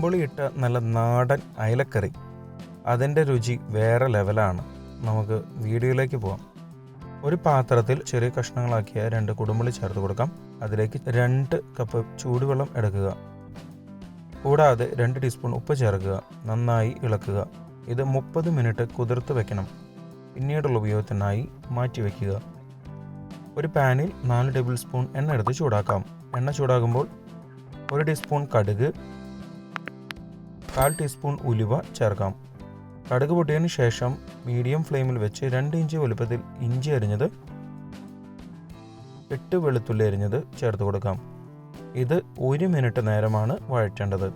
കുടംപുളി ഇട്ട നല്ല നാടൻ അയലക്കറി. അതിന്റെ രുചി വേറെ ലെവലാണ്. നമുക്ക് വീഡിയോയിലേക്ക് പോകാം ഒരു പാത്രത്തിൽ ചെറിയ കഷ്ണങ്ങളാക്കിയ രണ്ട് കുടുംബളി ചേർത്ത് കൊടുക്കാം. അതിലേക്ക് രണ്ട് കപ്പ് ചൂടുവെള്ളം എടുക്കുക. കൂടാതെ രണ്ട് ടീസ്പൂൺ ഉപ്പ് ചേർക്കുക. നന്നായി ഇളക്കുക. ഇത് മുപ്പത് മിനിറ്റ് കുതിർത്ത് വെക്കണം. പിന്നീടുള്ള ഉപയോഗത്തിനായി മാറ്റി വയ്ക്കുക ഒരു പാനിൽ നാല് ടേബിൾ സ്പൂൺ എണ്ണ എടുത്ത് ചൂടാക്കാം. എണ്ണ ചൂടാകുമ്പോൾ ഒരു ടീസ്പൂൺ കടുക് കാൽ ടീസ്പൂൺ ഉലുവ ചേർക്കാം. കടുക് പൊട്ടിയതിന് ശേഷം മീഡിയം ഫ്ലെയിമിൽ വെച്ച് രണ്ട് ഇഞ്ച് വലുപ്പത്തിൽ ഇഞ്ചി അരിഞ്ഞത് എട്ട് വെളുത്തുള്ളി അരിഞ്ഞത് ചേർത്ത് കൊടുക്കാം. ഇത് ഒരു മിനിറ്റ് നേരമാണ് വഴറ്റേണ്ടത്.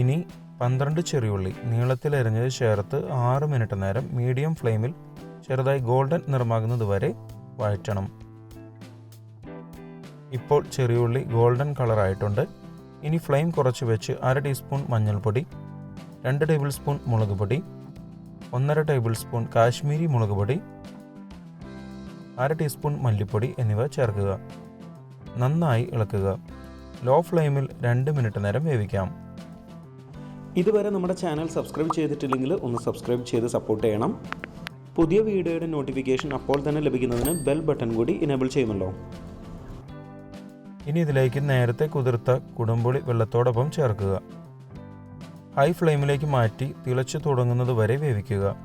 ഇനി പന്ത്രണ്ട് ചെറിയുള്ളി നീളത്തിൽ അരിഞ്ഞത് ചേർത്ത് ആറ് മിനിറ്റ് നേരം മീഡിയം ഫ്ലെയിമിൽ ചെറുതായി ഗോൾഡൻ നിറമാകുന്നത് വരെ വഴറ്റണം. ഇപ്പോൾ ചെറിയുള്ളി ഗോൾഡൻ കളർ ആയിട്ടുണ്ട് ഇനി ഫ്ലെയിം കുറച്ച് വെച്ച് അര ടീസ്പൂൺ മഞ്ഞൾപ്പൊടി രണ്ട് ടേബിൾ സ്പൂൺ മുളക് പൊടി ഒന്നര ടേബിൾ സ്പൂൺ കാശ്മീരി മുളക് പൊടി അര ടീസ്പൂൺ മല്ലിപ്പൊടി എന്നിവ ചേർക്കുക. നന്നായി ഇളക്കുക. ലോ ഫ്ലെയിമിൽ രണ്ട് മിനിറ്റ് നേരം വേവിക്കാം. ഇതുവരെ നമ്മുടെ ചാനൽ സബ്സ്ക്രൈബ് ചെയ്തിട്ടില്ലെങ്കിൽ ഒന്ന് സബ്സ്ക്രൈബ് ചെയ്ത് സപ്പോർട്ട് ചെയ്യണം. പുതിയ വീഡിയോയുടെ നോട്ടിഫിക്കേഷൻ അപ്പോൾ തന്നെ ലഭിക്കുന്നതിന് ബെൽ ബട്ടൺ കൂടി ഇനേബിൾ ചെയ്യുമല്ലോ. ഇനി ഇതിലേക്ക് നേരത്തെ കുതിർത്ത കുടംപുളി വെള്ളത്തോടൊപ്പം ചേർക്കുക. ഹൈ ഫ്ലെയിമിലേക്ക് മാറ്റി തിളച്ചു തുടങ്ങുന്നത് വരെ വേവിക്കുക.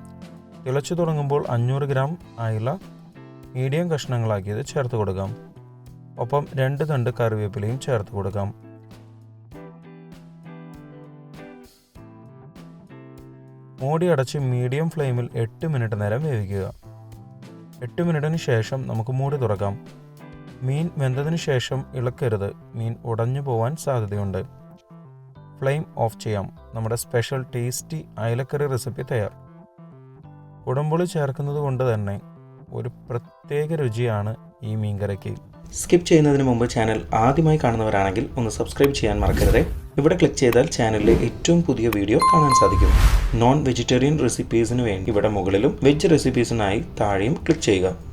തിളച്ചു തുടങ്ങുമ്പോൾ അഞ്ഞൂറ് ഗ്രാം അയല മീഡിയം കഷ്ണങ്ങളാക്കിയത് ചേർത്ത് കൊടുക്കാം. ഒപ്പം രണ്ട് തണ്ട് കറിവേപ്പിലയും ചേർത്ത് കൊടുക്കാം. മൂടി അടച്ച് മീഡിയം ഫ്ലെയിമിൽ എട്ട് മിനിറ്റ് നേരം വേവിക്കുക. എട്ട് മിനിറ്റിന് ശേഷം നമുക്ക് മൂടി തുറക്കാം. മീൻ വെന്തതിന് ശേഷം ഇളക്കരുത്. മീൻ ഉടഞ്ഞു പോവാൻ സാധ്യതയുണ്ട്. ഫ്ലെയിം ഓഫ് ചെയ്യാം. നമ്മുടെ സ്പെഷ്യൽ ടേസ്റ്റി അയലക്കറി റെസിപ്പി തയ്യാർ. കുടംപുളി ചേർക്കുന്നത് കൊണ്ട് തന്നെ ഒരു പ്രത്യേക രുചിയാണ് ഈ മീൻകറിക്ക്. സ്കിപ്പ് ചെയ്യുന്നതിന് മുമ്പ് ചാനൽ ആദ്യമായി കാണുന്നവരാണെങ്കിൽ ഒന്ന് സബ്സ്ക്രൈബ് ചെയ്യാൻ മറക്കരുത്. ഇവിടെ ക്ലിക്ക് ചെയ്താൽ ചാനലിലെ ഏറ്റവും പുതിയ വീഡിയോ കാണാൻ സാധിക്കും. നോൺ വെജിറ്റേറിയൻ റെസിപ്പീസിന് വേണ്ടി ഇവിടെ മുകളിലും വെജ് റെസിപ്പീസിനായി താഴെയും ക്ലിക്ക് ചെയ്യുക.